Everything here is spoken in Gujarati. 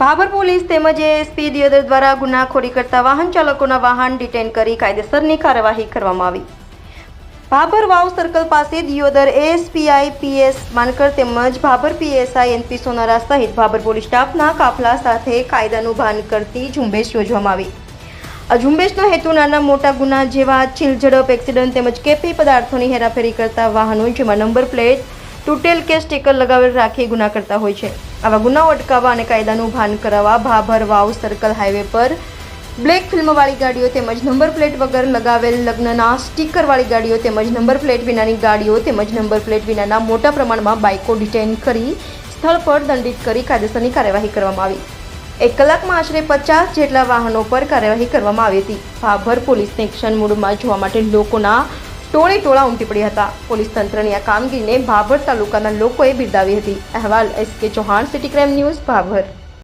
ભાભર પોલીસ તેમજ એએસપી દિયોદર દ્વારા ગુનાખોરી કરતા વાહન ચાલકોના વાહન ડિટેન કરી કાયદેસરની કાર્યવાહી કરવામાં આવી. ભાભર વાવ સર્કલ પાસે દિયોદર એએસપીઆઈ પીએસ માનકર તેમજ ભાભર પીએસઆઈ એનપી સોનારા સહિત ભાભર પોલીસ સ્ટાફના કાફલા સાથે કાયદાનું ભાન કરતી ઝુંબેશ યોજવામાં આવી. આ ઝુંબેશનો હેતુ નાના મોટા ગુના જેવા છીલ ઝડપ એક્સિડન્ટ તેમજ કેફી પદાર્થોની હેરાફેરી કરતા વાહનો, જેમાં નંબર પ્લેટ તૂટેલ કે સ્ટીકર લગાવેલ રાખી ગુના કરતા હોય છે. આવા ગુનાઓ અટકાવવા અને કાયદાનું ભાન કરાવવા ભાભર વાવ સર્કલ હાઈવે પર બ્લેક ફિલ્મવાળી ગાડીઓ તેમજ નંબર પ્લેટ વગર લગાવેલ લગ્નના સ્ટીકરવાળી ગાડીઓ તેમજ નંબર પ્લેટ વિનાની ગાડીઓ તેમજ નંબર પ્લેટ વિનાના મોટા પ્રમાણમાં બાઇકો ડિટેન કરી સ્થળ પર દંડિત કરી કાયદેસરની કાર્યવાહી કરવામાં આવી. એક કલાકમાં આશરે પચાસ જેટલા વાહનો પર કાર્યવાહી કરવામાં આવી હતી. ભાભર પોલીસને એક્શન મૂડમાં જોવા માટે લોકોના ટોળે ટોળા ઉમટી પડ્યા હતા. પોલીસ તંત્રની આ કામગીરીને ભાભર તાલુકાના લોકોએ બિરદાવી હતી. અહેવાલ S K Chauhan, city crime news, Bhabhar.